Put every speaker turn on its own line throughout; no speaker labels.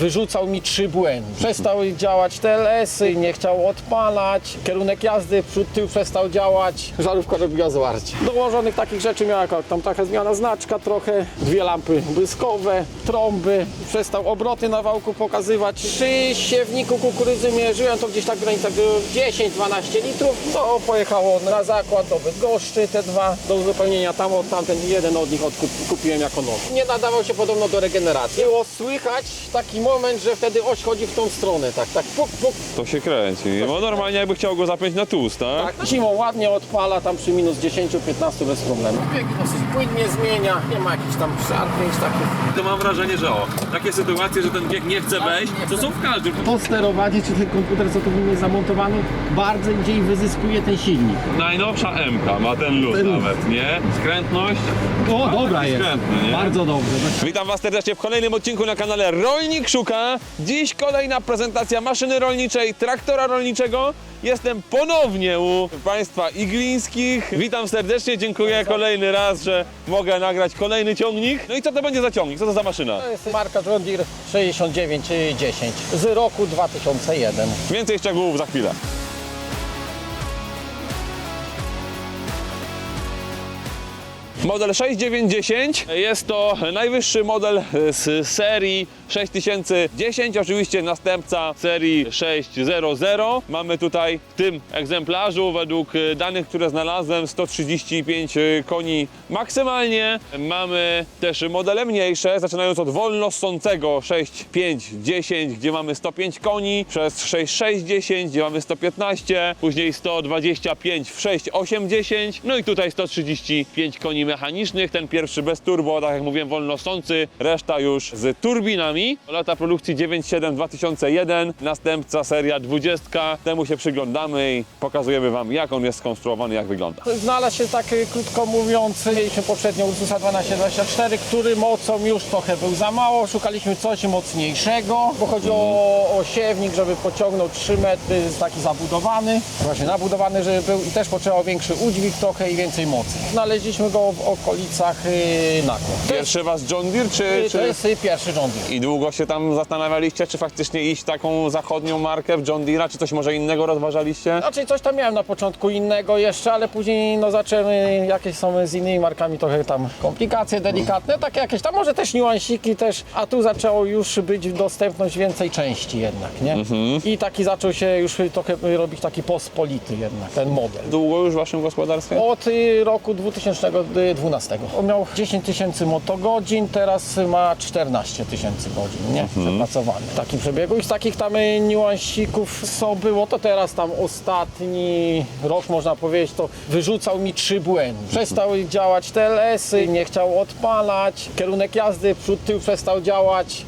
wyrzucał mi trzy błędy. Przestały działać TLS-y, nie chciał odpalać, kierunek jazdy, przód, tył przestał działać, żarówka robiła zwarcie. Dołożonych takich rzeczy miała jak tam taka zmiana znaczka trochę, dwie lampy błyskowe, trąby, przestał obroty na wałku pokazywać. Przy siewniku kukurydzy mierzyłem to gdzieś tak w granicach 10-12 litrów, to pojechało na zakład do Bydgoszczy, te dwa do uzupełnienia tam, od tamten jeden od nich odkup, kupiłem jako nowy. Nie nadawał się podobno do regeneracji. Było słychać taki moment, że wtedy oś chodzi w tą stronę, tak, tak, puk, puk,
To się kręci. Bo normalnie jakby chciał go zapiąć na tłust, tak?
tak. Zimą ładnie odpala, tam przy minus 10-15 bez problemu. Biegi dosyć płynnie zmienia, nie ma jakichś tam szarpnięć takich.
To mam wrażenie, że o, takie sytuacje, że ten bieg nie chce wejść, to są w każdym.
To sterowanie, czy ten komputer, co tu w nim jest zamontowany, bardzo gdzieś wyzyskuje ten silnik.
Najnowsza MK ma ten luz
Ten luz.
nawet, nie? Skrętność.
O, dobra jest.
skrętny, nie?
Bardzo dobrze.
Witam Was serdecznie w kolejnym odcinku na kanale Rolnik Dziś kolejna prezentacja maszyny rolniczej, traktora rolniczego. Jestem ponownie u Państwa Iglińskich. Witam serdecznie, dziękuję kolejny raz, że mogę nagrać kolejny ciągnik. No i co to będzie za ciągnik? Co to za maszyna?
To jest marka John Deere 6910 z roku 2001.
Więcej szczegółów za chwilę. Model 6910 jest to najwyższy model z serii 6010, oczywiście następca serii 600. Mamy tutaj w tym egzemplarzu według danych, które znalazłem 135 koni maksymalnie. Mamy też modele mniejsze, zaczynając od wolnossącego 6510, gdzie mamy 105 koni, przez 6610, gdzie mamy 115, później 125 w 6810, no i tutaj 135 koni mechanicznych, ten pierwszy bez turbo, tak jak mówiłem, wolnosący, reszta już z turbinami. Lata produkcji 97 2001, następca seria 20, temu się przyglądamy i pokazujemy Wam jak on jest skonstruowany, jak wygląda.
Znalazł się tak y, krótko mówiąc, mieliśmy poprzednio Ursusa 1224, który mocą już trochę był za mało. Szukaliśmy coś mocniejszego, bo chodzi o, o siewnik, żeby pociągnął 3 metry, taki zabudowany, właśnie nabudowany, żeby był i też potrzebował większy udźwig trochę i więcej mocy. Znaleźliśmy go w okolicach yy, Nakło. To jest,
Pierwszy Was John Deere, czy...
y,
czy...
to jest y, pierwszy John Deere.
I długo się tam zastanawialiście, czy faktycznie iść taką zachodnią markę w John Deere'a, czy coś może innego rozważaliście?
Znaczy coś tam miałem na początku innego jeszcze, ale później no zacząłem y, jakieś są z innymi markami trochę tam komplikacje delikatne, takie jakieś tam może też niuansiki też, a tu zaczęło już być dostępność więcej części jednak, nie? I taki zaczął się już trochę robić taki pospolity jednak ten model.
Długo już w Waszym gospodarstwie?
Od y, roku 2012. On miał 10 tysięcy motogodzin, teraz ma 14 tysięcy godzin, nie? Przepracowany. W takim przebiegu. I z takich tam y, niuansików co było, to teraz tam ostatni rok można powiedzieć, to wyrzucał mi trzy błędy. Przestały działać TLS-y, nie chciał odpalać, kierunek jazdy, przód, tył przestał działać,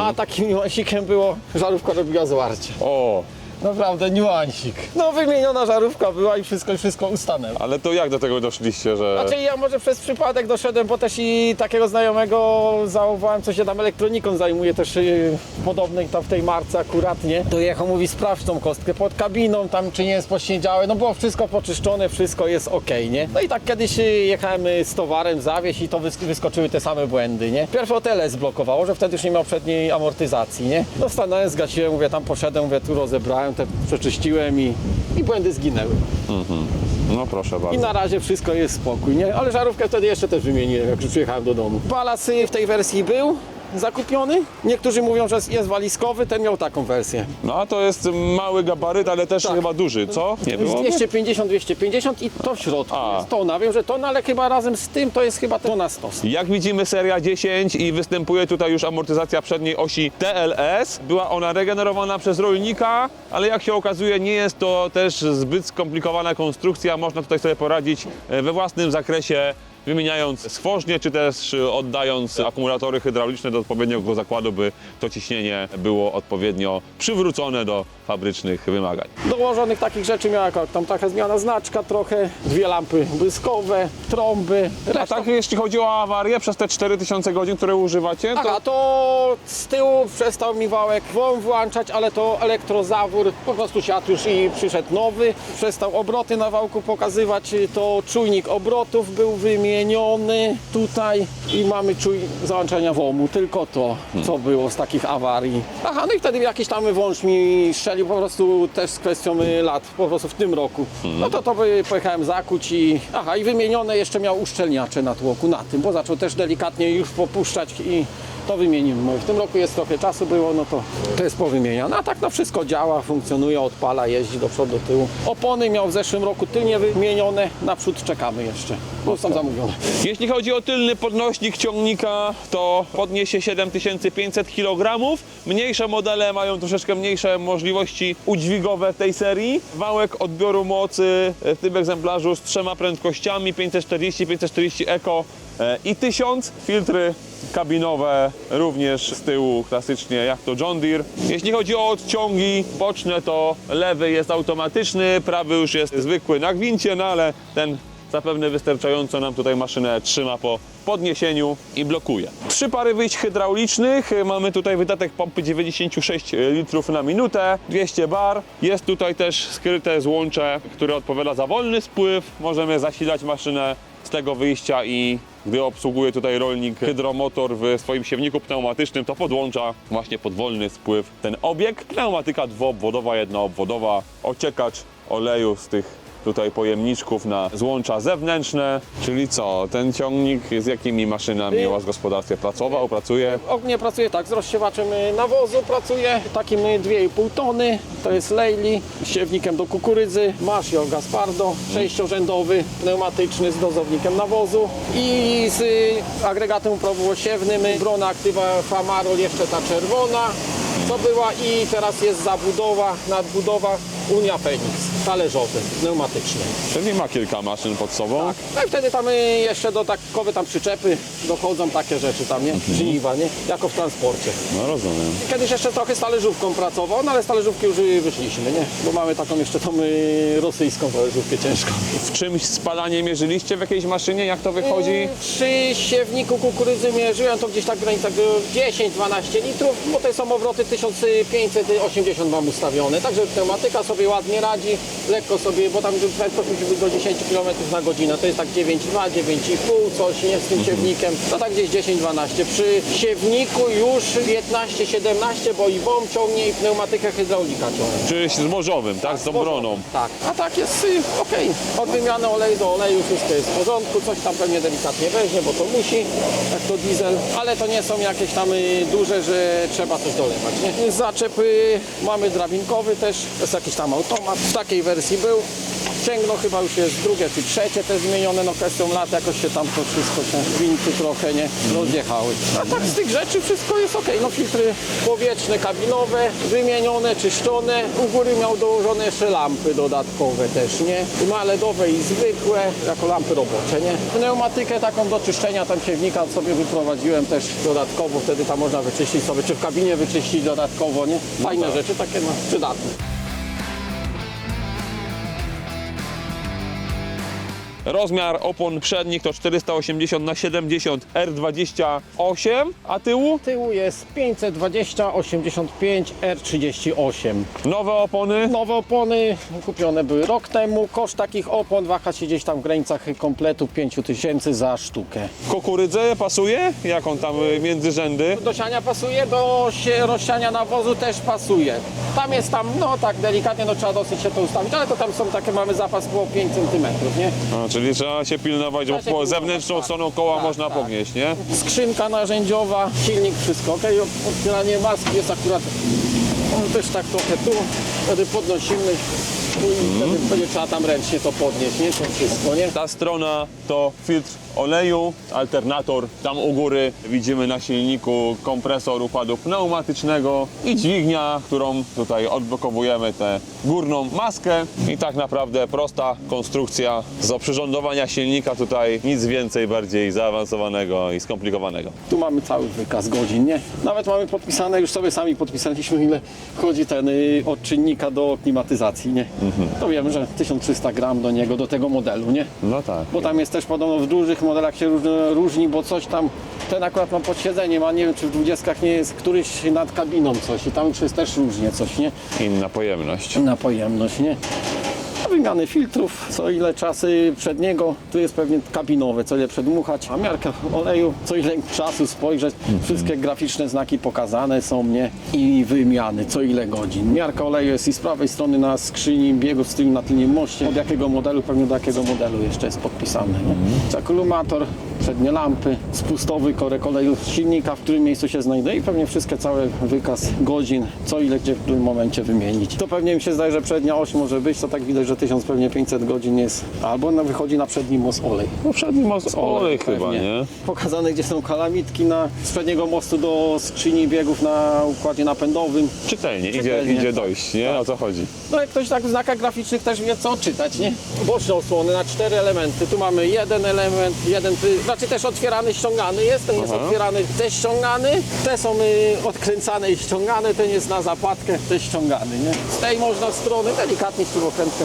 a takim niuansikiem było, żarówka robiła zwarcie.
O,
Naprawdę niuansik. No wymieniona żarówka była i wszystko, wszystko ustanęło.
ale to jak do tego doszliście, że...
Znaczy ja może przez przypadek doszedłem, bo też i takiego znajomego zauważyłem, co się tam elektroniką zajmuje też yy, podobnej tam w tej marce akurat, nie? To jechał, mówi sprawdź tą kostkę pod kabiną, tam czy nie jest pośniedziałe, no było wszystko poczyszczone, wszystko jest ok, nie? No i tak kiedyś yy, jechałem yy, z towarem zawieźć i to wys- wyskoczyły te same błędy, nie? Pierw o tyle zblokowało, że wtedy już nie miał przedniej amortyzacji, nie? No stanąłem, zgasiłem, mówię, tam poszedłem, mówię, tu rozebrałem, te przeczyściłem i, i błędy zginęły.
No proszę
I
bardzo.
na razie wszystko jest spokój, nie? Ale żarówkę wtedy jeszcze też wymieniłem, jak już przyjechałem do domu. Balas w tej wersji był zakupiony. Niektórzy mówią, że jest walizkowy, ten miał taką wersję.
No a to jest mały gabaryt, ale też
Tak.
chyba duży, co? Nie było?
250, 250 i to w środku
A.
jest tona. Wiem, że tona, ale chyba razem z tym to jest chyba tona 100.
Jak widzimy seria 10 i występuje tutaj już amortyzacja przedniej osi TLS. Była ona regenerowana przez rolnika, ale jak się okazuje nie jest to też zbyt skomplikowana konstrukcja. Można tutaj sobie poradzić e, we własnym zakresie wymieniając stworznie, czy też e, oddając akumulatory hydrauliczne do odpowiedniego zakładu, by to ciśnienie było odpowiednio przywrócone do fabrycznych wymagań.
Dołożonych takich rzeczy miała jak tam taka zmiana znaczka trochę, dwie lampy błyskowe, trąby.
A
reszta-
tak jeśli chodzi o awarię przez te 4000 godzin, które używacie, to
Aha, to z tyłu przestał mi wałek włączać, ale to elektrozawór po prostu siadł już i przyszedł nowy. Przestał obroty na wałku pokazywać, to czujnik obrotów był wymieniony. Wymieniony tutaj i mamy czuj załączenia WOMU, tylko to, co było z takich awarii. Aha, no i wtedy jakiś tam wąż mi strzelił po prostu też z kwestią y, lat, po prostu w tym roku. No to to by pojechałem zakuć i aha, i wymienione jeszcze miał uszczelniacze na tłoku na tym, bo zaczął też delikatnie już popuszczać i to wymienimy. W tym roku jest trochę czasu było, no to to jest powymieniane. A tak no wszystko działa, funkcjonuje, odpala, jeździ do przodu, do tyłu. Opony miał w zeszłym roku tylnie wymienione, naprzód czekamy jeszcze, bo są zamówione.
Jeśli chodzi o tylny podnośnik ciągnika, to podniesie 7500 kg. Mniejsze modele mają troszeczkę mniejsze możliwości udźwigowe w tej serii. Wałek odbioru mocy w tym egzemplarzu z trzema prędkościami 540, 540 Eco e, i 1000. Filtry kabinowe również z tyłu klasycznie jak to John Deere. Jeśli chodzi o odciągi boczne, to lewy jest automatyczny, prawy już jest zwykły na gwincie, no ale ten zapewne wystarczająco nam tutaj maszynę trzyma po podniesieniu i blokuje. Trzy pary wyjść hydraulicznych, mamy tutaj wydatek pompy 96 litrów na minutę, 200 bar. Jest tutaj też skryte złącze, które odpowiada za wolny spływ. Możemy zasilać maszynę z tego wyjścia i gdy obsługuje tutaj rolnik hydromotor w swoim siewniku pneumatycznym, to podłącza właśnie pod wolny spływ ten obieg. Pneumatyka dwuobwodowa, jednoobwodowa, ociekacz oleju z tych tutaj pojemniczków na złącza zewnętrzne. Czyli co, ten ciągnik z jakimi maszynami u Was w gospodarstwie pracował, pracuje?
Ogólnie pracuje tak, z rozsiewaczem y, nawozu pracuje, takim y, 2,5 tony, to jest Lejli, siewnikiem do kukurydzy, Masio Gaspardo, sześciorzędowy, pneumatyczny z dozownikiem nawozu i z y, agregatem uprawowosiewnym y, Brona Activa Famarol, jeszcze ta czerwona, to była i teraz jest zabudowa, nadbudowa Unia Fenix, talerzowy, pneumatyczny.
Czyli ma kilka maszyn pod sobą.
Tak. No i wtedy tam y, jeszcze dodatkowe tam przyczepy dochodzą takie rzeczy tam, nie? Żniwa, nie? Jako w transporcie.
No rozumiem.
Kiedyś jeszcze trochę z talerzówką pracował, no ale z talerzówki już y, wyszliśmy, nie? Bo mamy taką jeszcze tą y, rosyjską talerzówkę ciężką.
W czymś spalanie mierzyliście w jakiejś maszynie? Jak to wychodzi?
Y, Przy siewniku kukurydzy mierzyłem to gdzieś tak w granicach y, 10-12 litrów, bo to są obroty 1580 mam ustawione, także pneumatyka sobie ładnie radzi, lekko sobie, bo tam prędkość musi być do 10 km na godzinę, to jest tak 9,2, 9,5 coś, nie, z tym siewnikiem, to tak gdzieś 10-12. Przy siewniku już 15-17, bo i WOM ciągnie i pneumatykę hydraulika ciągnie.
Czy z morzowym, tak? Z tą broną.
Tak, a tak jest y, okej. Od wymiany oleju do oleju wszystko jest w porządku, coś tam pewnie delikatnie weźmie, bo to musi, jak to diesel, ale to nie są jakieś tam y, duże, że trzeba coś dolewać? Zaczep y, mamy drabinkowy też, to jest jakiś tam automat, w takiej wersji był. Cięgno chyba już jest drugie czy trzecie te zmienione, no kwestią lat jakoś się tam to wszystko, te gwinty trochę nie rozjechały. A tak z tych rzeczy wszystko jest ok. No filtry powietrzne, kabinowe, wymienione, czyszczone. U góry miał dołożone jeszcze lampy dodatkowe też, nie? Ma LEDowe i zwykłe, jako lampy robocze, nie? Pneumatykę taką do czyszczenia tam siewnika sobie wyprowadziłem też dodatkowo, wtedy tam można wyczyścić sobie, czy w kabinie wyczyścić dodatkowo, nie? Fajne rzeczy, takie no, przydatne.
Rozmiar opon przednich to 480 na 70 R28, a tyłu
Tyłu jest 520 85 R38.
nowe opony.
Nowe opony kupione były rok temu. Koszt takich opon waha się gdzieś tam w granicach kompletu 5000 za sztukę.
Kukurydzę pasuje? Jak on tam y, między rzędy?
Do siania pasuje, do sie- rozsiania nawozu też pasuje. Tam jest tam, no tak delikatnie, no trzeba dosyć się to ustawić, ale to tam są takie, mamy zapas po 5 cm, nie?
A, czyli trzeba się pilnować, bo po zewnętrzną stroną koła
Tak,
można
tak.
podnieść, nie?
Skrzynka narzędziowa, silnik, wszystko ok. Otwieranie maski jest akurat on też tak trochę tu, wtedy podnosimy i wtedy, wtedy trzeba tam ręcznie to podnieść, nie? To wszystko, nie?
Ta strona to filtr oleju, alternator. Tam u góry widzimy na silniku kompresor układu pneumatycznego i dźwignia, którą tutaj odblokowujemy tę górną maskę. I tak naprawdę prosta konstrukcja z oprzyrządowania silnika tutaj nic więcej bardziej zaawansowanego i skomplikowanego.
Tu mamy cały wykaz godzin, nie? Nawet mamy podpisane, już sobie sami podpisaliśmy, ile chodzi ten y, od czynnika do klimatyzacji, nie? To wiemy, że 1300 gram do niego, do tego modelu, nie?
No tak.
Bo tam jest też podobno w dużych modelach się różni, bo coś tam, ten akurat ma podsiedzenie, ma nie wiem czy w 20 nie jest któryś nad kabiną coś i tam już jest też różnie coś, nie?
Inna pojemność.
Na pojemność, nie? Wymiany filtrów, co ile czasy przedniego, tu jest pewnie kabinowe, co ile przedmuchać, a miarka oleju, co ile czasu spojrzeć, wszystkie graficzne znaki pokazane są mnie i wymiany, co ile godzin. Miarka oleju jest i z prawej strony na skrzyni biegów z tyłu na tylnym moście, od jakiego modelu, pewnie do jakiego modelu jeszcze jest podpisane. Nie? Akulumator, przednie lampy, spustowy korek oleju silnika, w którym miejscu się znajduje i pewnie wszystkie, cały wykaz godzin, co ile gdzie w którym momencie wymienić. To pewnie mi się zdaje, że przednia oś może być, to tak widać, że 1500 godzin jest, albo na, wychodzi na przedni most olej.
No przedni most olej chyba,
pewnie.
nie?
Pokazane, gdzie są kalamitki na, z przedniego mostu do skrzyni biegów na układzie napędowym.
Czytelnie, idzie,
Czytelnie,
idzie
tak.
dojść, nie? O co chodzi?
No jak ktoś tak w znakach graficznych też wie co czytać, nie? Boczne osłony na cztery elementy. Tu mamy jeden element, jeden, znaczy też otwierany, ściągany jest, ten jest
Aha.
otwierany, też ściągany. Te są y, odkręcane i ściągane, ten jest na zapadkę, też ściągany, nie? Z tej można strony delikatnie śrubokrętkę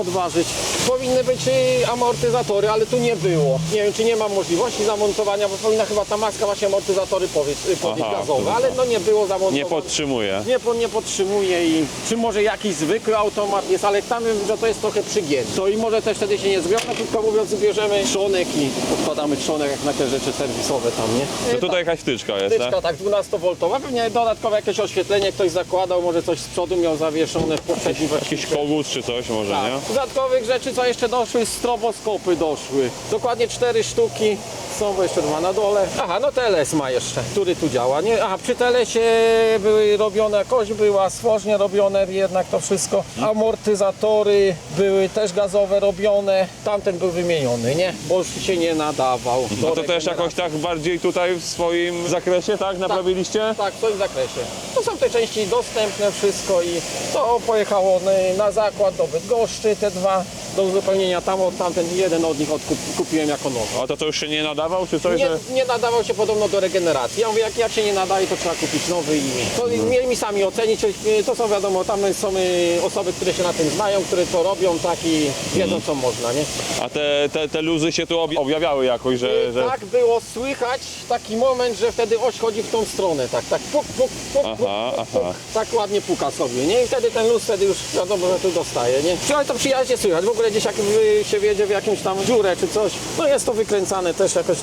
odważyć. Powinny być y, amortyzatory, ale tu nie było. Nie wiem, czy nie ma możliwości zamontowania, bo powinna chyba ta maska właśnie amortyzatory powiedz, y,
Aha,
ale no nie było
Nie
zamontowane
podtrzymuje.
nie, po- nie podtrzymuje i czy może jakiś zwykły automat jest, ale tam wiem, że to jest trochę przygięte. To i może też wtedy się nie zbiera, krótko mówiąc, bierzemy trzonek i odkładamy trzonek jak na te rzeczy serwisowe tam, nie?
To tutaj jakaś wtyczka jest, tak?
Tak 12V, pewnie dodatkowe jakieś oświetlenie ktoś zakładał, może coś z przodu miał zawieszone w poprzednim
Jakiś kogut czy coś może,
tak.
nie?
Dodatkowych rzeczy, co jeszcze doszły, stroboskopy doszły. Dokładnie cztery sztuki. Są bo jeszcze dwa na dole. Aha, no TLS ma jeszcze, który tu działa, nie? Aha, przy TLS-ie były robione, kość była, stworznie robione jednak to wszystko. Amortyzatory były też gazowe robione. Tamten był wymieniony, nie? Bo już się nie nadawał. Do
No to też jakoś tak bardziej tutaj w swoim zakresie, tak? Naprawiliście?
Tak, w swoim zakresie. To są te części dostępne, wszystko i to pojechało na- na zakład do Bydgoszczy, te dwa do uzupełnienia tam, od tamten jeden od nich odkup, kupiłem jako nowy.
A to to już się nie nadawał, czy coś?
Nie,
że-
nie nadawał się podobno do regeneracji. Ja mówię, jak, jak się nie nadaje, to trzeba kupić nowy i to mieli mi sami ocenić. To są wiadomo, tam są y, osoby, które się na tym znają, które to robią tak i wiedzą co można, nie?
A te, te, te luzy się tu obja- objawiały jakoś, że... że...
Tak było słychać taki moment, że wtedy oś chodzi w tą stronę, tak, tak puk, puk, puk, puk,
Aha,
puk, puk,
aha.
tak ładnie puka sobie, nie? I wtedy ten luz wtedy już wiadomo, że tu dostaje, nie? Ale to przyjaźnie słychać, w ogóle gdzieś jak się wiedzie w jakąś tam dziurę czy coś, no jest to wykręcane też jakoś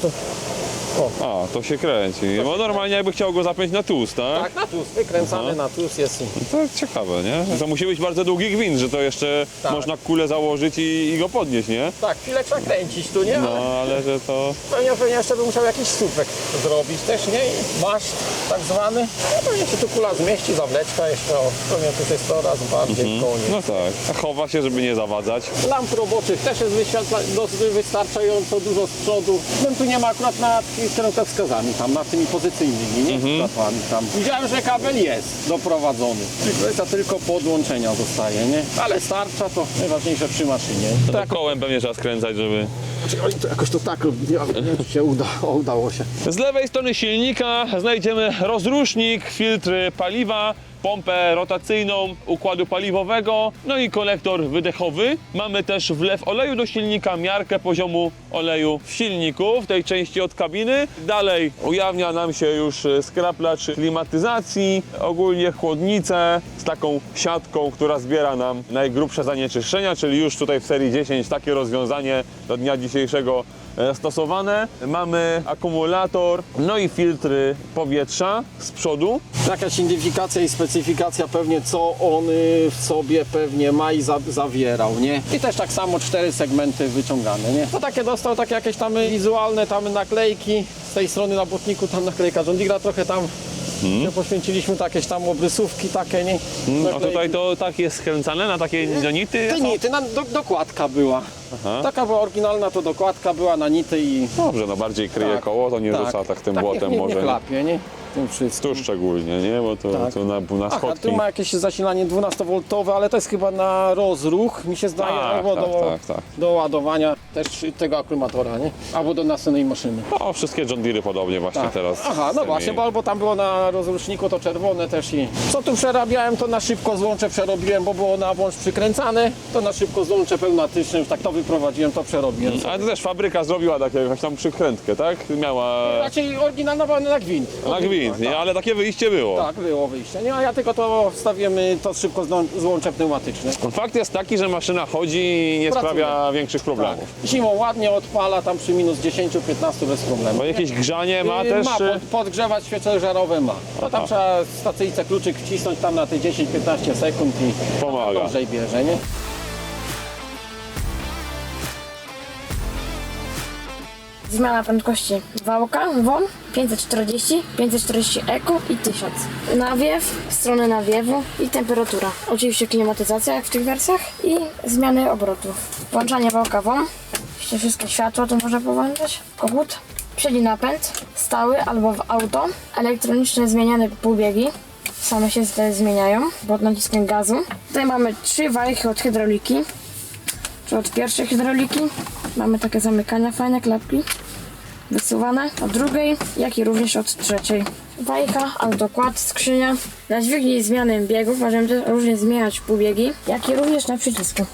tu,
A, to się kręci. Bo normalnie jakby chciał go zapiąć na tłust, tak?
tak, na tłus, wykręcany na tłus jest.
To ciekawe, nie? To musi być bardzo długi gwint, że to jeszcze
Tak.
można kulę założyć i, i go podnieść, nie?
Tak, chwilę trzeba kręcić tu, nie?
No,
Ale
ale że to...
pewnie, pewnie jeszcze by musiał jakiś słupek zrobić też, nie? I maszt tak zwany. No pewnie się tu kula zmieści, zawleczka jeszcze, o, pewnie tu jest coraz bardziej koniec.
No tak. A chowa się, żeby nie zawadzać.
Lamp roboczych też jest wyświetla, dosyć wystarczająco dużo z przodu. No tu nie ma akurat nad kierunkowskazami, tam nad tymi pozycyjnymi, nie? Światłami tam. Widziałem, że kabel jest doprowadzony. Kwestia tylko podłączenia zostaje, nie? Ale starcza to najważniejsze przy maszynie.
Tak. Kołem pewnie trzeba skręcać, żeby...
Znaczy, oni to jakoś to tak robili, ale nie wiem, czy się uda, o, udało się.
Z lewej strony silnika znajdziemy rozrusznik, filtr paliwa, pompę rotacyjną układu paliwowego, no i kolektor wydechowy. Mamy też wlew oleju do silnika, miarkę poziomu oleju w silniku, w tej części od kabiny. Dalej ujawnia nam się już e, skraplacz klimatyzacji, ogólnie chłodnicę z taką siatką, która zbiera nam najgrubsze zanieczyszczenia, czyli już tutaj w serii 10 takie rozwiązanie do dnia dzisiejszego stosowane. Mamy akumulator, no i filtry powietrza z przodu.
Jakaś identyfikacja i specyfikacja pewnie, co on y, w sobie pewnie ma i za, zawierał, nie? I też tak samo cztery segmenty wyciągane, nie? To takie dostał takie jakieś tam wizualne tam naklejki. Z tej strony na botniku tam naklejka John trochę tam się poświęciliśmy, takie jakieś tam obrysówki takie, nie?
A
Naklejki.
tutaj to tak jest skręcane na takie nionity?
Te nity, na, do, dokładka była. Taka była oryginalna, to dokładka była na nity i...
Dobrze, no bardziej kryje
Tak,
koło, to nie rzuca tak tym
tak,
błotem może.
Nie
nie?
klapie, nie? Tym wszystkim.
Tu szczególnie, nie? Bo to,
Tak.
to na, na
Aha,
schodki.
tu ma jakieś zasilanie 12V, ale to jest chyba na rozruch, mi się zdaje,
Tak,
albo
tak,
do,
tak, tak.
do ładowania też tego akumulatora, nie? Albo do następnej maszyny.
No, wszystkie John Deere podobnie właśnie
Tak.
teraz.
Aha,
z
no
tymi-
właśnie, bo albo tam było na rozruszniku to czerwone też i... Co tu przerabiałem, to na szybko złącze przerobiłem, bo było na włącz przykręcane, to na szybko złącze pełnatyczne, już tak to wyprowadziłem, to przerobiłem.
Ale to też fabryka zrobiła taką jakąś tam przykrętkę, tak? Miała
Raczej oryginalna na gwint.
na gwint, nie?
Tak,
ale takie wyjście było.
tak, było wyjście. Nie, a ja tylko to wstawiłem y, to szybko złą- złącze pneumatyczne.
Fakt jest taki, że maszyna chodzi i nie
Pracuje.
sprawia większych
Tak.
problemów.
Zimą ładnie odpala tam przy minus 10-15 bez problemu.
Bo jakieś grzanie ma
Y,
też?
Ma,
czy-
pod, podgrzewać świece żarowe ma. No tam
Aha.
trzeba stacyjce kluczyk wcisnąć tam na te 10-15 sekund i
Pomaga.
dobrze bierze, nie?
Zmiana prędkości wałka, WON 540, 540 EKU i 1000. Nawiew, strony nawiewu i temperatura. Oczywiście klimatyzacja jak w tych wersjach i zmiany obrotów. Włączanie wałka oczywiście wszystkie światła tu można połączyć. Kogut, przedni napęd, stały albo w auto, elektronicznie zmieniane półbiegi. Same się zde- zmieniają pod naciskiem gazu. Tutaj mamy trzy wajchy od hydrauliki, czy od pierwszej hydrauliki. Mamy takie zamykania, fajne klapki wysuwane od drugiej, jak i również od trzeciej. Wajcha, autokład, skrzynia. Na dźwigni i zmiany biegów możemy różnie zmieniać półbiegi, jak i również na przycisku.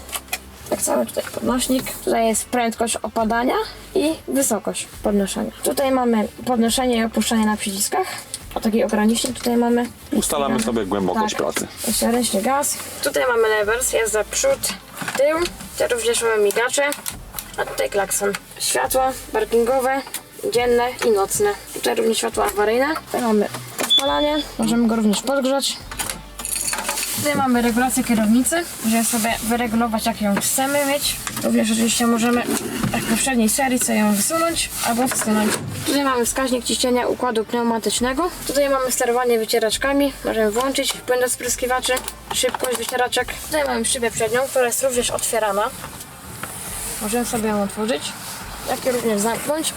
Tak samo tutaj podnośnik. Tutaj jest prędkość opadania i wysokość podnoszenia. Tutaj mamy podnoszenie i opuszczanie na przyciskach. O taki ogranicznik tutaj mamy.
Ustalamy sobie głębokość
Tak.
pracy.
Jeszcze ręczny gaz. Tutaj mamy lewers, jazda przód, tył. Tutaj również mamy migacze. A tutaj klakson. Światła parkingowe, dzienne i nocne. Tutaj również światła awaryjne. Tutaj mamy odpalanie. Możemy go również podgrzać. Tutaj mamy regulację kierownicy. Możemy sobie wyregulować jak ją chcemy mieć. Również oczywiście możemy jak w poprzedniej serii sobie ją wysunąć albo wsunąć. Tutaj mamy wskaźnik ciśnienia układu pneumatycznego. Tutaj mamy sterowanie wycieraczkami. Możemy włączyć płyn do spryskiwaczy, szybkość wycieraczek. Tutaj mamy szybę przednią, która jest również otwierana. Możemy sobie ją otworzyć, jak również zamknąć.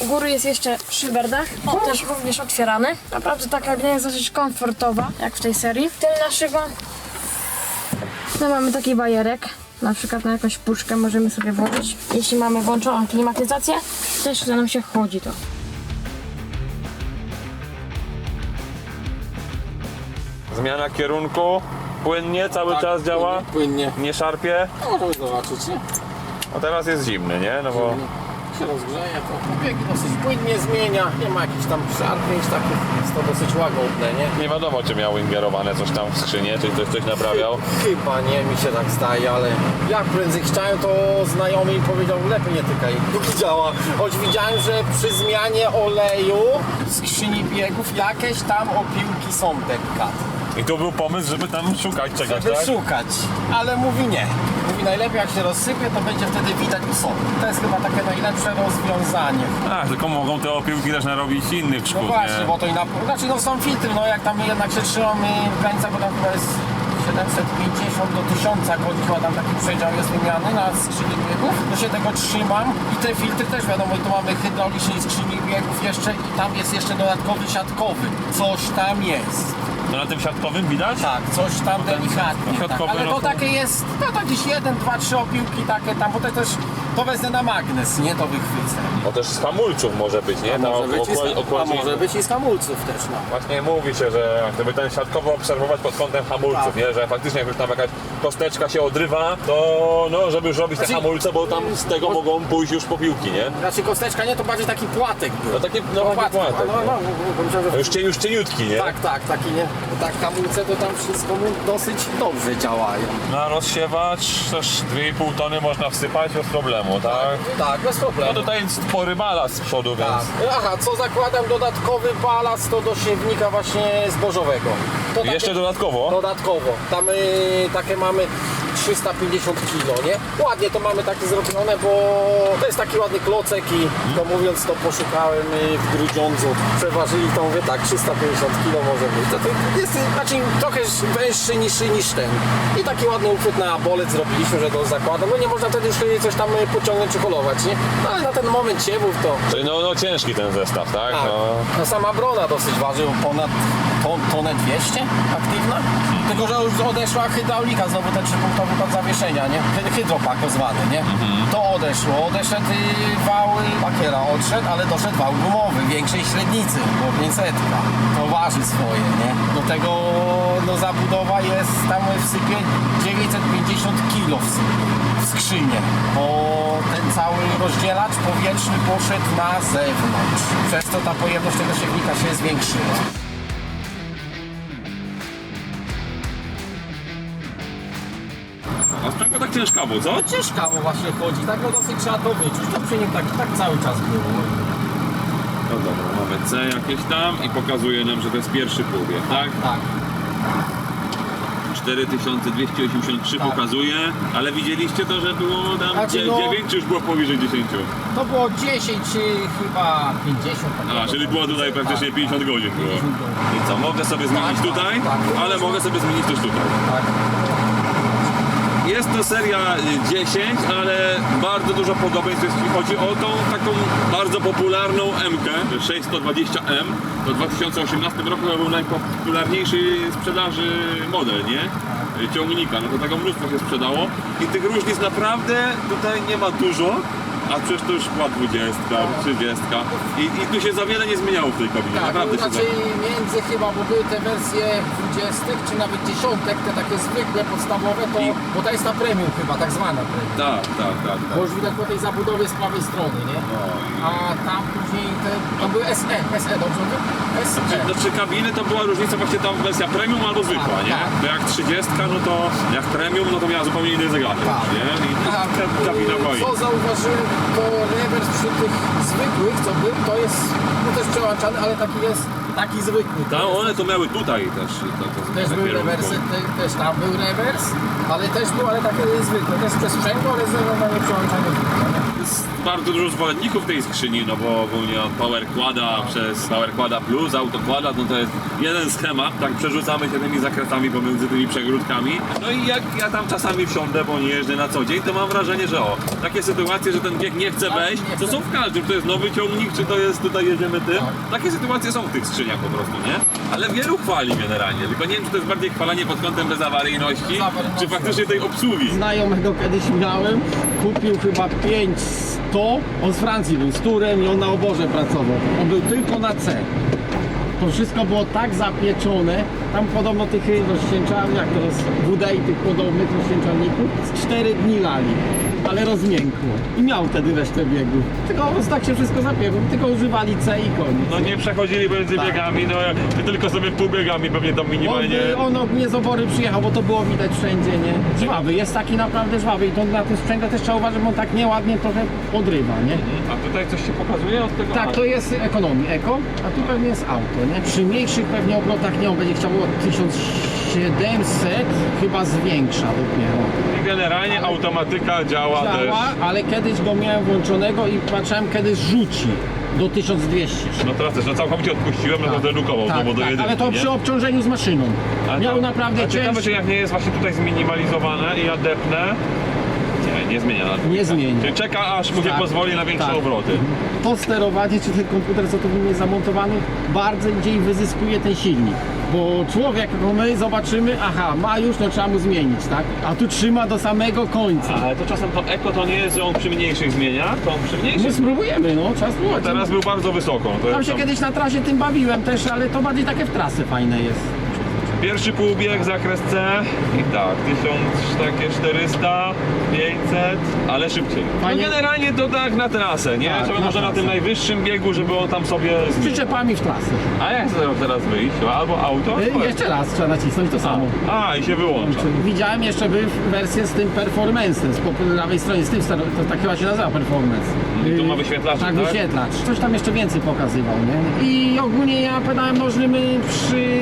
U góry jest jeszcze szyberdach, on też również otwierany. Naprawdę ta kabina jest dosyć komfortowa, jak w tej serii. Tylna szyba. No mamy taki bajerek, na przykład na jakąś puszkę możemy sobie włożyć. Jeśli mamy włączoną klimatyzację, też chce nam się chłodzi to.
Zmiana kierunku, płynnie, cały
Tak,
czas działa,
Płynnie. płynnie.
nie szarpie.
No, możemy zobaczyć, nie?
No teraz jest zimny, nie? No bo
się rozgrzeje, to biegi dosyć płynnie zmienia, nie ma jakichś tam szarpnięć takich, jest to dosyć łagodne, nie?
nie wiadomo, czy miał ingerowane coś tam w skrzynię, czy ktoś coś naprawiał.
Chyba nie, mi się tak zdaje, ale jak prędzej chciałem, to znajomy mi powiedział, lepiej nie tykaj, póki działa. Choć widziałem, że przy zmianie oleju skrzyni biegów jakieś tam opiłki są delikatne.
I tu był pomysł, żeby tam szukać czegoś,
Żeby
tak?
szukać, ale mówi nie. Mówi najlepiej jak się rozsypie, to będzie wtedy widać są. To jest chyba takie najlepsze rozwiązanie.
A, tylko mogą te opiłki też narobić innych
No
szkód,
właśnie,
nie?
bo to i na... Znaczy no są filtry, no jak tam jednak się trzymamy w granicach, bo tam chyba jest 750 do 1000 koni, chyba tam taki przedział jest wymiany na skrzyni biegów, to się tego trzymam i te filtry też wiadomo, i tu mamy hydrauliczny skrzyni biegów jeszcze i tam jest jeszcze dodatkowy siatkowy, coś tam jest.
To na tym siatkowym widać?
Tak, coś tam delikatnie. Tak. Ale to
to-
takie jest, no to gdzieś jeden, dwa, trzy opiłki takie tam, bo to też to wezmę na magnes, nie to wychwycę.
Bo też z hamulców może być, nie?
A może, być i z, a może być i z hamulców też, no.
Właśnie mówi się, że gdyby ten siatkowo obserwować pod kątem hamulców,
Tak.
nie? Że faktycznie jak już tam jakaś kosteczka się odrywa, to no, żeby już robić te
Znaczy-
hamulce, bo tam z tego mogą pójść już po piłki, nie?
Znaczy kosteczka nie, to bardziej taki płatek był.
No taki, no, taki
Płatek,
płatek.
no, no, no, bo myślałem, że
Już, cie, już cieniutki, nie?
Tak, tak, taki nie. Bo tak hamulce to tam wszystko mu dosyć dobrze działają.
Na rozsiewacz też 2,5 tony można wsypać bez problemu, tak?
Tak, bez
No
problemu.
tutaj jest spory balast z przodu, więc...
Tak. Aha, co zakładam dodatkowy balast to do siewnika właśnie zbożowego. To takie-
Jeszcze dodatkowo?
Dodatkowo. Tam y, takie mamy 350 kg, nie? Ładnie to mamy takie zrobione, bo to jest taki ładny klocek i to mówiąc to poszukałem w Grudziądzu. Przeważyli to mówię tak, 350 kg może być. To, to jest znaczy trochę węższy niż, niż ten. I taki ładny uchwyt na bolec zrobiliśmy, że to zakładam. No nie można wtedy już coś tam y, pociągnąć czy holować, nie? No ale na ten moment siewów to
Czyli no, no ciężki ten zestaw, tak?
tak.
No.
No sama brona dosyć waży, ponad ton, tonę 200 aktywna. Tylko, że już odeszła hydraulika, znowu ten trzypunktowy kod zawieszenia, nie? Hy- Hydropak to zwany, nie? To odeszło, odeszedł y, wał y, odszedł, ale doszedł wał gumowy, większej średnicy, bo 500. To waży swoje, nie? Do tego, no za zabudowa jest, tam wsypie 950 kg w skrzynię, bo ten cały rozdzielacz powietrzny poszedł na zewnątrz. Przez to ta pojemność tego siewnika się zwiększyła.
Ciężkawo, co?
Ciężkawo właśnie chodzi, tak no dosyć trzeba to wyczuć, to przy nim tak, tak cały czas było.
No dobra, mamy C jakieś tam i pokazuje nam, że to jest pierwszy półbieg, tak?
Tak.
4283
Tak.
pokazuje, ale widzieliście to, że było tam
Znaczy,
dzie-
no-
9 czy już było powyżej 10?
To było 10 czy chyba 50.
A, czyli było tutaj praktycznie 50 godzin było.
50 godzin.
I co, mogę sobie zmienić
Tak,
tutaj,
tak, tak.
ale mogę sobie zmienić też tutaj.
Tak.
Jest to seria y, 10, ale bardzo dużo podobieństw jeśli chodzi o tą taką bardzo popularną M-kę 620M. To w 2018 roku to był najpopularniejszy sprzedaży model, nie? Ciągnika, no to tego mnóstwo się sprzedało i tych różnic naprawdę tutaj nie ma dużo. A przecież to już była 20, 30 i, i tu się za wiele nie zmieniało w tej kabinie,
Tak,
naprawdę
no,
się za
znaczy między chyba, bo były te wersje 20 czy nawet dziesiątek, te takie zwykłe, podstawowe, to,
I-
bo ta jest ta premium chyba, tak zwana premium.
Tak, tak, tak, tak.
Bo już widać po tej zabudowie z prawej strony, nie?
No i-
A tam później te, tam były SE, SE, dobrze mówię? SE.
Znaczy kabiny to była różnica właśnie tam wersja premium albo zwykła, nie?
tak.
To jak 30, no to jak premium, no to miała zupełnie inny zegarek,
Tak.
nie? I
A,
ka- kabina boi.
Co zauważyłem, to rewers przy tych zwykłych, co był, to jest no też przełączany, ale taki jest, taki zwykły.
Tam one to miały tutaj też. To, to
Też był rewers, te, też tam był rewers, ale też był, ale takie zwykłe, też przez sprzęgło, ale zdecydowanie przełączane zwykłe. nie?
Jest bardzo dużo zwolenników tej skrzyni, no bo ogólnie od Power Quada przez Power Quada Plus, Auto Quada, no to jest jeden schemat, tak przerzucamy się tymi zakresami pomiędzy tymi przegródkami. No i jak ja tam czasami wsiądę, bo nie jeżdżę na co dzień, to mam wrażenie, że o, takie sytuacje, że ten bieg nie chce wejść, to są w każdym, czy to jest nowy ciągnik, czy to jest tutaj jedziemy tym.
Tak.
Takie sytuacje są w tych skrzyniach po prostu, nie? Ale wielu chwali generalnie, tylko nie wiem, czy to jest bardziej chwalenie pod kątem bezawaryjności, czy faktycznie tej obsługi.
Znajomego kiedyś miałem, kupił chyba 500, on z Francji był, z Turem i on na oborze pracował. On był tylko na C. To wszystko było tak zapieczone, tam podobno tych rozcieńczalni, jak to jest WD i tych podobnych rozcieńczalników, z 4 dni lali, ale rozmiękło. I miał wtedy resztę biegów. Tylko tak się wszystko zapiekło, tylko używali C i koniec.
No nie przechodzili między
Tak.
biegami, no ty tylko sobie półbiegami pewnie tam
On,
minimalnie.
on ogólnie z obory przyjechał, bo to było widać wszędzie, nie? Żwawy, jest taki naprawdę żwawy i to na tym sprzęgle też trzeba uważać, bo on tak nieładnie trochę podrywa, nie?
A tutaj coś się pokazuje od tego?
Tak, to jest ekonomii, eko, a tu pewnie jest auto, nie? Przy mniejszych pewnie obrotach nie, on będzie chciał od 1700, chyba zwiększa dopiero.
I generalnie automatyka działa,
Działa,
też.
ale kiedyś go miałem włączonego i patrzyłem, kiedy rzuci do 1200.
No teraz też, no całkowicie odpuściłem, no to zredukował
tak,
bo do
tak,
jedynki,
ale to
nie?
przy obciążeniu z maszyną.
Ale
Miał
to-
naprawdę
a ciekawe,
ciężko.
czy jak nie jest właśnie tutaj zminimalizowane i ja depnę, nie, nie zmienia na dwójkę.
Nie zmieni.
Czyli czeka, aż mu się
Tak.
pozwoli na większe
Tak.
obroty.
to sterowanie, czy ten komputer, co tu w nim jest zamontowany, bardzo gdzieś wyzyskuje ten silnik. Bo człowiek, jak my zobaczymy, aha, ma już, no trzeba mu zmienić, tak? A tu trzyma do samego końca.
Ale to czasem to eko to nie jest, że on przy mniejszych zmienia, to on przy
My
mniejszych
spróbujemy, no, trzeba spróbować.
Teraz był bardzo wysoko. To
Tam
jest
się kiedyś na trasie tym bawiłem też, ale to bardziej takie w trasy fajne jest.
Pierwszy półbieg, zakres C i tak, 1000, takie 400, 500, ale szybciej. No
Fajnie.
generalnie to tak na trasę, nie?
Tak,
żeby
na
może na
trasę.
tym najwyższym biegu, żeby on tam sobie
Z przyczepami w trasy.
A jak chcę teraz wyjść? Albo auto?
Y, Jeszcze raz trzeba nacisnąć to samo.
A, i się wyłącza.
Widziałem jeszcze by wersję z tym performance'em, z po prawej stronie, z tym, stero- to tak chyba się nazywa performance.
I tu ma wyświetlacz,
Tak,
tak?
wyświetlacz. Coś tam jeszcze więcej pokazywał, nie? I ogólnie ja pedałem nożnym y, przy...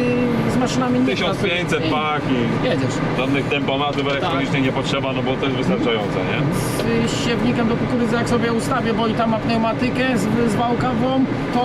z maszynami nie
1500
pracuję.
pak i
Jedziesz.
żadnych tempomatów elektronicznych nie potrzeba, no bo to jest wystarczające, nie?
Z siewnikiem do kukurydzy jak sobie ustawię, bo i tam ma pneumatykę z, z wałkawą, to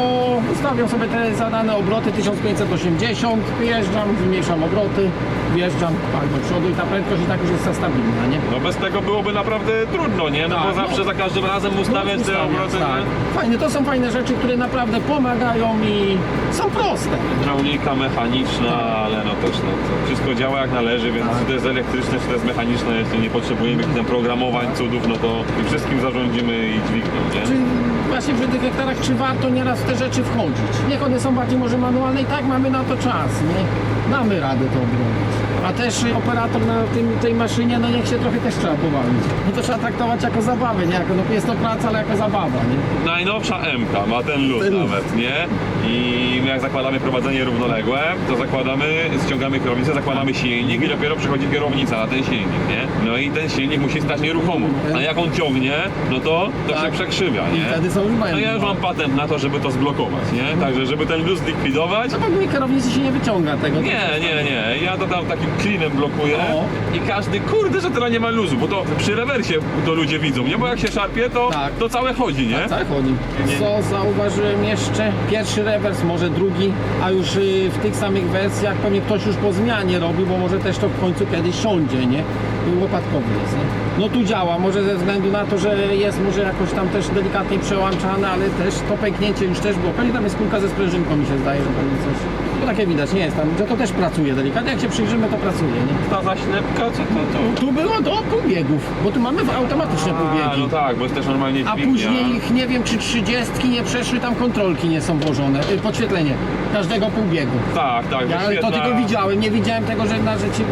ustawiam sobie te zadane obroty 1580, wjeżdżam, zmniejszam obroty, wjeżdżam tak do przodu i ta prędkość i tak już jest stabilna, nie?
No bez tego byłoby naprawdę trudno, nie? No
Tak,
bo
no.
zawsze za każdym razem ustawiać te obroty,
tak.
nie?
Fajne, to są fajne rzeczy, które naprawdę pomagają i są proste.
Hydraulika mechaniczna, ale no też no, to wszystko działa jak należy, więc
Tak.
czy to jest elektryczne, czy to jest mechaniczne, jeśli nie potrzebujemy jakichś tam programowań, cudów, no to i wszystkim zarządzimy i dźwignią, nie?
Czy właśnie przy tych hektarach, czy warto nieraz w te rzeczy wchodzić? Niech one są bardziej może manualne i tak mamy na to czas, nie? Damy radę to obronić. A też operator na tym, tej maszynie, no niech się trochę też trzeba pobawić. No to trzeba traktować jako zabawę, nie jako, no jest to praca, ale jako zabawa, nie?
Najnowsza MK ma ten luz
Ten luz.
nawet, nie? I my jak zakładamy prowadzenie równoległe, to zakładamy, ściągamy kierownicę, zakładamy silnik i dopiero przychodzi kierownica na ten silnik, nie? No i ten silnik musi stać nieruchomo. A jak on ciągnie, no to to
Tak.
się przekrzywia,
I
nie?
wtedy są już
No ja już mam patent na to, żeby to zblokować, nie? Także żeby ten luz zlikwidować,
No w ogóle kierownicy się nie wyciąga tego.
nie, nie, nie. Ja to tam takim klinem blokuję
O.
i każdy, kurde, że teraz nie ma luzu, bo to przy rewersie to ludzie widzą, nie? Bo jak się szarpie, to,
Tak.
to całe chodzi, nie?
Tak chodzi. Co zauważyłem jeszcze? Pierwszy rewers, może drugi, a już y, w tych samych wersjach pewnie ktoś już po zmianie robi, bo może też to w końcu kiedyś siądzie, nie? Łopatkowy jest, nie? No tu działa, może ze względu na to, że jest może jakoś tam też delikatnie przełączane, ale też to pęknięcie już też było. Pewnie tam jest kulka ze sprężynką mi się zdaje, że pewnie coś. No takie widać, nie jest tam, że to też pracuje delikatnie. Jak się przyjrzymy, to pracuje, nie?
Ta zaślepka, co to, to?
Tu było do półbiegów, bo tu mamy automatyczne
A,
półbiegi.
no tak, bo jest też normalnie
A
dźwignia.
później ich nie wiem czy trzydziestki nie przeszły, tam kontrolki nie są włożone. Y, Podświetlenie każdego półbiegu.
Tak, tak,
Ja ale to tylko widziałem, nie widziałem tego, że na rzeczy,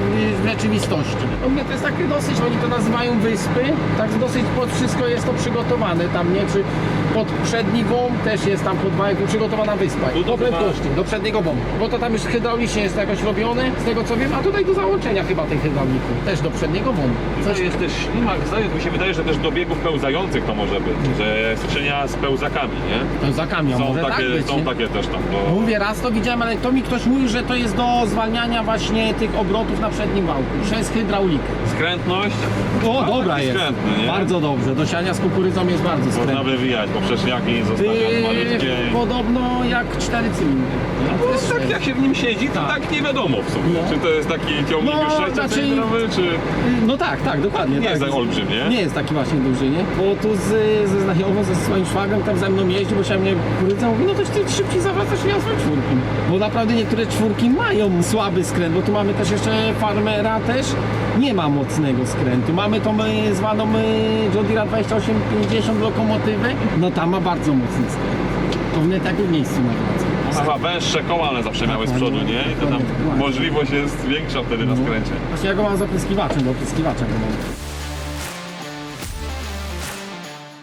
w rzeczywistości. U mnie to jest takie dosyć, oni to nazywają wyspy, tak dosyć pod wszystko jest to przygotowane tam, nie? Czy pod przedni WOM też jest tam pod przygotowana wyspa.
To
Do prędkości, do przedniego WOM. Bo to tam już hydraulicznie jest jakoś robione, z tego co wiem, a tutaj do załączenia chyba tej hydrauliki. Też do przedniego WOM.
Coś jest też ślimak, zdaje- mi się wydaje, że też do biegów pełzających to może być, że skrzynia z pełzakami, nie?
To za kamion,
Są
może
takie,
tak być,
są
nie?
takie też tam do...
Mówię, raz to widziałem, ale to mi ktoś mówił, że to jest do zwalniania właśnie tych obrotów na przednim wałku, przez hydraulikę.
Skrętność
O, dobra jest.
skrętny, nie?
Bardzo dobrze. Do siania z kukurydzą jest bardzo
można
skrętny.
wywijać poprzeczniaki, zostawiać
Yy,
malutkie.
podobno jak cztery cylindry.
No, tak jak się w nim siedzi, to
Tak.
tak, nie wiadomo w sumie.
No.
Czy to jest taki ciągnik
No,
sześciocylindrowy, czy...
No tak, tak, dokładnie.
Nie
tak.
jest tak olbrzym, nie?
Nie jest taki właśnie duży, nie? Bo tu z, ze znajomym, ze swoim szwagrem tam ze mną jeździł, bo się mnie kukurydza mówi, no to ty szybciej zawracasz ja złe czwórki. Bo naprawdę niektóre czwórki mają słaby skręt, bo tu mamy też jeszcze farmera też nie ma mocnego skrętu. Mamy tą y, zwaną John Deere 2850 lokomotywę, no tam ma bardzo mocny skręt. To wnet jak w miejscu nawraca.
Chyba węższe koła one zawsze miały z przodu, nie? I to tam
Dokładnie.
możliwość jest większa wtedy na skręcie.
Właśnie ja go mam z opryskiwaczem, do opryskiwacza go mam.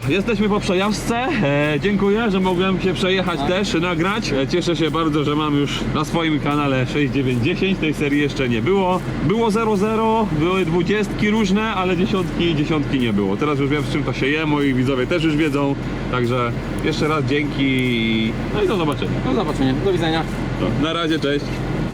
Jesteśmy po przejażdżce. E, dziękuję, że mogłem się przejechać też, nagrać. E, cieszę się bardzo, że mam już na swoim kanale 6910. Tej serii jeszcze nie było. Było 00, były dwudziestki różne, ale dziesiątki, dziesiątki nie było. Teraz już wiem z czym to się je, moi widzowie też już wiedzą. Także jeszcze raz dzięki. No i do zobaczenia.
Do zobaczenia, do widzenia.
To, na razie, cześć.